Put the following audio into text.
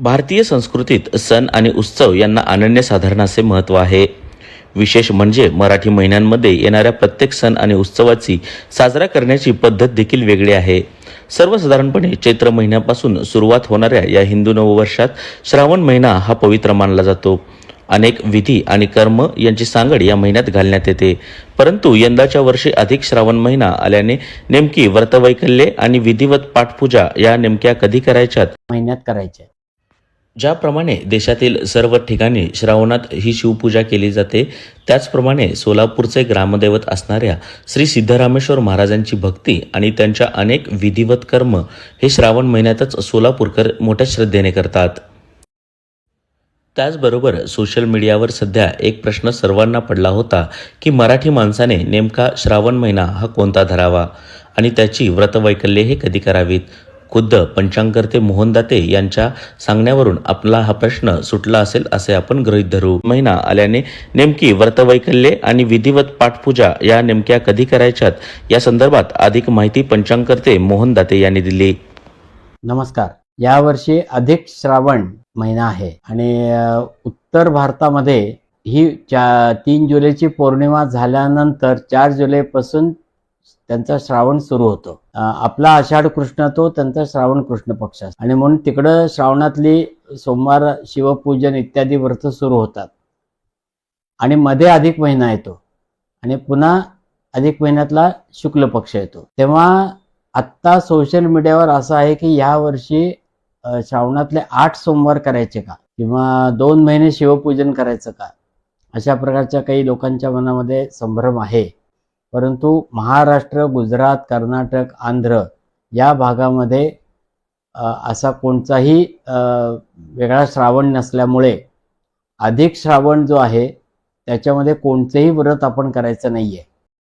भारतीय संस्कृतीत सण आणि उत्सव यांना अनन्यसाधारण असे महत्त्व आहे. विशेष म्हणजे मराठी महिन्यांमध्ये येणाऱ्या प्रत्येक सण आणि उत्सवाची साजरा करण्याची पद्धत देखील वेगळी आहे. सर्वसाधारणपणे चैत्र महिन्यापासून सुरुवात होणाऱ्या या हिंदू नववर्षात श्रावण महिना हा पवित्र मानला जातो. अनेक विधी आणि कर्म यांची सांगड या महिन्यात घालण्यात येते. परंतु यंदाच्या वर्षी अधिक श्रावण महिना आल्याने नेमकी व्रतवैकल्ये आणि विधिवत पाठपूजा या नेमक्या कधी करायच्यात? महिन्यात करायच्या ज्याप्रमाणे देशातील सर्व ठिकाणी श्रावणात ही शिवपूजा केली जाते त्याचप्रमाणे सोलापूरचे ग्रामदैवत असणाऱ्या श्री सिद्धरामेश्वर महाराजांची भक्ती आणि त्यांच्या अनेक विधिवत कर्म हे श्रावण महिन्यातच सोलापूरकर मोठ्या श्रद्धेने करतात. त्याचबरोबर सोशल मीडियावर सध्या एक प्रश्न सर्वांना पडला होता की मराठी माणसाने नेमका श्रावण महिना हा कोणता धरावा? आणि त्याची व्रतवैकल्ये हे कधी करावीत? खुद्द पंचांगकर्ते मोहन दाते यांच्या सांगण्यावरून आपला हा प्रश्न सुटला असेल असे आपण गृहीत धरू. महिना आल्याने नेमकी व्रतवैकल्ये आणि विधिवत पाठपूजा या नेमक्या कधी करायच्यात? या संदर्भात अधिक माहिती पंचांगकर्ते मोहन दाते यांनी दिली. नमस्कार. यावर्षी अधिक श्रावण महिना आहे आणि उत्तर भारतामध्ये ही चा तीन जुलैची पौर्णिमा झाल्यानंतर चार जुलैपासून त्यांचा श्रावण सुरू होतो. आपला आषाढ कृष्ण तो त्यांचा श्रावण कृष्ण पक्ष असतो. आणि म्हणून तिकडं श्रावणातली सोमवार शिवपूजन इत्यादी व्रत सुरू होतात. आणि मध्ये अधिक महिना येतो. आणि पुन्हा अधिक महिन्यातला शुक्ल पक्ष येतो. तेव्हा आत्ता सोशल मीडियावर असं आहे की या वर्षी श्रावणातले आठ सोमवार करायचे का? किंवा दोन महिने शिवपूजन करायचं का? अशा प्रकारच्या काही लोकांच्या मनामध्ये संभ्रम आहे. परंतु महाराष्ट्र गुजरात कर्नाटक आंध्र या भागामध्ये असा कोणताही वेगळा श्रावण नसल्यामुळे अधिक श्रावण जो आहे त्याच्यामध्ये कोणतेही व्रत आपण करायचं नाही आहे